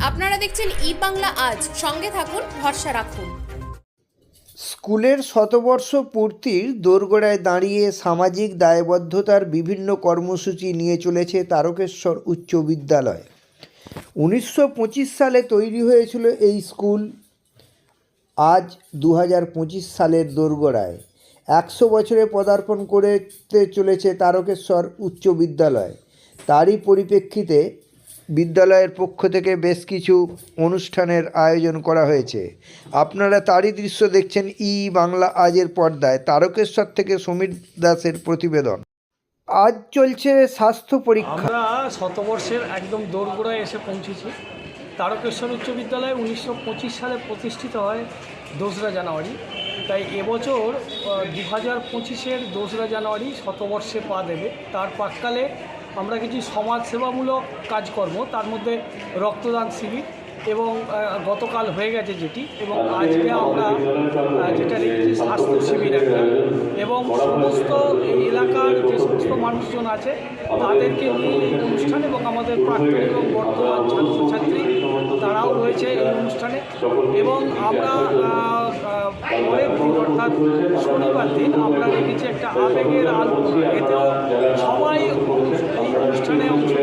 আপনারা দেখছেন ই বাংলা আজ। সঙ্গে থাকুন, ভরসা রাখুন। স্কুলের শতবর্ষ পূর্তির দোরগোড়ায় দাঁড়িয়ে সামাজিক দায়বদ্ধতার বিভিন্ন কর্মসূচি নিয়ে চলেছে তারকেশ্বর উচ্চ বিদ্যালয়। উনিশশো পঁচিশ সালে তৈরি হয়েছিল এই স্কুল, আজ দু হাজার পঁচিশ সালের দোরগোড়ায়। একশো বছরে পদার্পণ করতে চলেছে তারকেশ্বর উচ্চ বিদ্যালয়। তারই পরিপ্রেক্ষিতে বিদ্যালয়ের পক্ষ থেকে বেশ কিছু অনুষ্ঠানের আয়োজন করা হয়েছে। আপনারা তারই দৃশ্য দেখছেন ই বাংলা আজের পর্দায়, তারকেশ্বর থেকে সমীর দাসের প্রতিবেদন। আজ চলছে স্বাস্থ্য পরীক্ষা। আমরা শতবর্ষের একদম দোরগোড়ায় এসে পৌঁছেছি। তারকেশ্বর উচ্চ বিদ্যালয় উনিশশো পঁচিশ সালে প্রতিষ্ঠিত হয় দোসরা জানুয়ারি। তাই এবছর দু হাজার পঁচিশের দোসরা জানুয়ারি শতবর্ষে পা দেবে। তার প্রাককালে আমরা কিছু সমাজসেবামূলক কাজকর্ম, তার মধ্যে রক্তদান শিবির এবং গতকাল হয়ে গেছে যেটি এবং আজকে আমরা যেটা রেখেছি স্বাস্থ্য শিবির একটা এবং সমস্ত এলাকার যে সমস্ত মানুষজন আছে, তাদেরকে নিয়ে এই অনুষ্ঠান এবং আমাদের প্রাক্তন এবং বর্তমান ছাত্রছাত্রী রয়েছে এই অনুষ্ঠানে। এবং আমরা পরের দিন অর্থাৎ শনিবার দিন আমরা রেখেছি একটা আবেগের আলো এতেও সবাই এই অনুষ্ঠানে পারবে